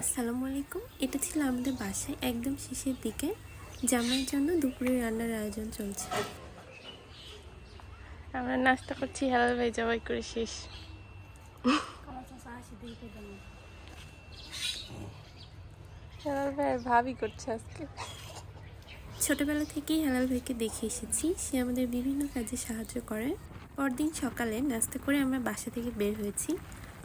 আসসালামু আলাইকুম। এটা ছিল আমাদের বাসায় একদম শেষের দিকে। জামাইয়ের জন্য দুপুরে রান্নার আয়োজন চলছে। আমরা নাস্তা করছি হালাল ভাই জবাই করে শেষ। হালাল ভাই ভাবি করছে আজকে। ছোটবেলা থেকেই হালাল ভাইকে দেখে এসেছি। সে আমাদের বিভিন্ন কাজে সাহায্য করে। পরদিন সকালে নাস্তা করে আমরা বাসা থেকে বের হয়েছি।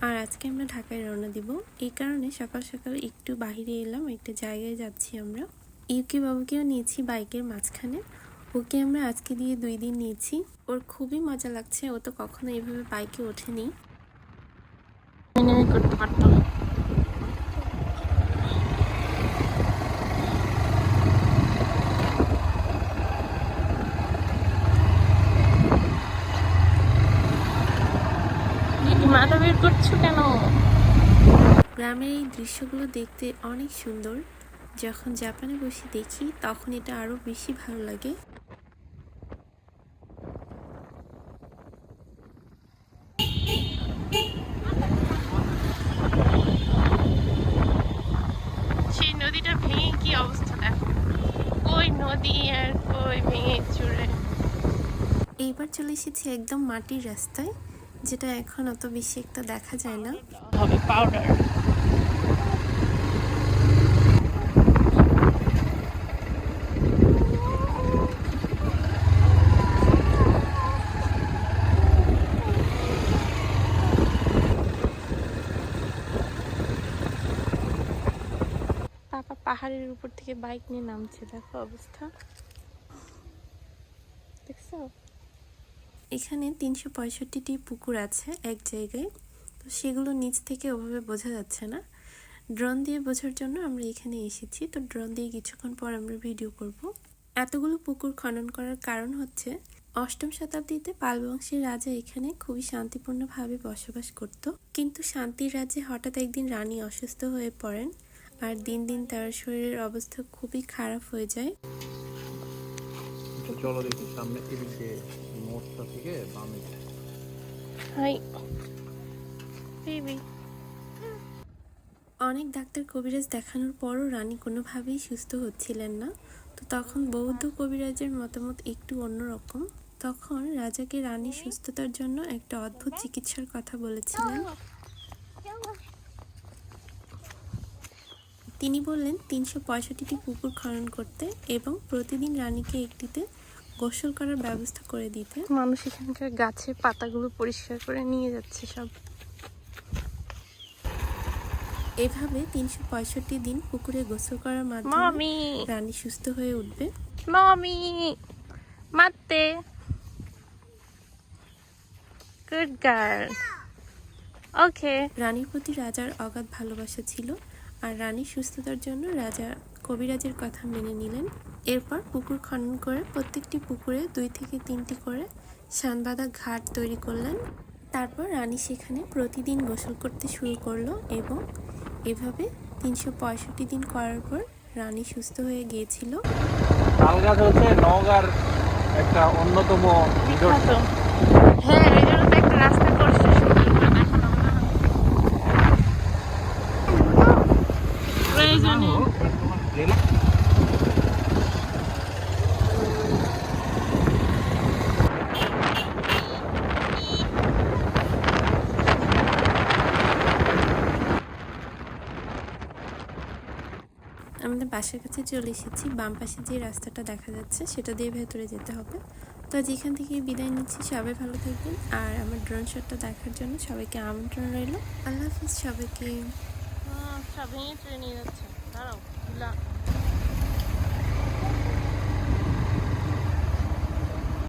আর আজকে আমরা ঢাকায় রওনা দিব। এই কারণে সকাল সকাল একটু বাহিরে এলাম, একটা জায়গায় যাচ্ছি আমরা। ইউকি বাবুকেও নিয়েছি বাইকের মাঝখানে। ওকে আমরা আজকে দিয়ে দুই দিন নিয়েছি। ওর খুবই মজা লাগছে, ও তো কখনো এভাবে বাইকে ওঠেনি। করতে পারতাম করছ কেন? গ্রামের এই দৃশ্যগুলো দেখতে অনেক সুন্দর। যখন জাপানে বসে দেখি তখন এটা আরও বেশি ভালো লাগে। সেই নদীটা ভেঙে কি অবস্থা দেখো। কই নদী আর কই ভেঙে এইবার চলে এসেছি একদম মাটির রাস্তায়। যেটা এখন অত বেশি একটা দেখা যায় না। হবে পাউডার পাপা পাহাড়ের উপর থেকে বাইক নিয়ে নামছে দেখো অবস্থা। দেখছ? এখানে তিনশো পঁয়ষট্টিটি পুকুর আছে এক জায়গায়। তো সেগুলো নিচ থেকে ওভাবে বোঝা যাচ্ছে না। ড্রোন দিয়ে বোঝার জন্য আমরা এখানে এসেছি। তো ড্রোন দিয়ে কিছুক্ষণ পর আমরা ভিডিও করব। এতগুলো পুকুর খনন করার কারণ হচ্ছে, অষ্টম শতাব্দীতে পাল বংশের রাজা এখানে খুবই শান্তিপূর্ণভাবে বসবাস করত। কিন্তু শান্তির রাজ্যে হঠাৎ একদিন রানী অসুস্থ হয়ে পড়েন। আর দিন দিন তার শরীরের অবস্থা খুবই খারাপ হয়ে যায়। তো চলো দেখি সামনে এদিক মোড়টা থেকে বামে। হাই। বেবি অনেক ডাক্তার কবিরাজ দেখানোর পরও রানী কোনোভাবেই সুস্থ হচ্ছিলেন না। তো তখন বৌদ্ধ কবিরাজের মতামত একটু অন্যরকম। তখন রাজাকে রানীর সুস্থতার জন্য একটা অদ্ভুত চিকিৎসার কথা বলেছিলেন। তিনি বললেন তিনশো পঁয়ষট্টিটি পুকুর খনন করতে এবং প্রতিদিন রানীকে একটিতে গোসল করার ব্যবস্থা করে দিতে। মানুষ এখানকার গাছের পাতাগুলো পরিষ্কার করে নিয়ে যাচ্ছে সব। এভাবে তিনশো পঁয়ষট্টি দিন পুকুরে গোসল করার মাধ্যমে রানী সুস্থ হয়ে উঠবে। মামি! মাতে গুড গার্ল ওকে রানীর প্রতি রাজার অগাধ ভালোবাসা ছিল আর রানীর সুস্থতার জন্য রাজা কবিরাজের কথা মেনে নিলেন। এরপর পুকুর খনন করে প্রত্যেকটি পুকুরে দুই থেকে তিনটি করে শানবাঁধা ঘাট তৈরি করলেন। তারপর রানী সেখানে প্রতিদিন গোসল করতে শুরু করল এবং এভাবে তিনশো পঁয়ষট্টি দিন করার পর রানী সুস্থ হয়ে গিয়েছিল। হচ্ছে নওগাঁর একটা অন্যতম হ্যাঁ এই জন্য তো একটা রাস্তা করছে সুন্দর করে দেখো না মনে হয়। প্রয়োজনে জেলা আমাদের বাসার কাছে চলে এসেছি, বাম পাশে যে রাস্তাটা দেখা যাচ্ছে সেটা দিয়ে ভেতরে যেতে হবে। তো যেখান থেকে বিদায় নিচ্ছি, সবাই ভালো থাকবেন। আর আমার ড্রোন শটটা দেখার জন্য সবাইকে আমন্ত্রণ রইল। আল্লাহ হাফিজ সবাইকে। সবাই ট্রেনে যাচ্ছে। যাচ্ছে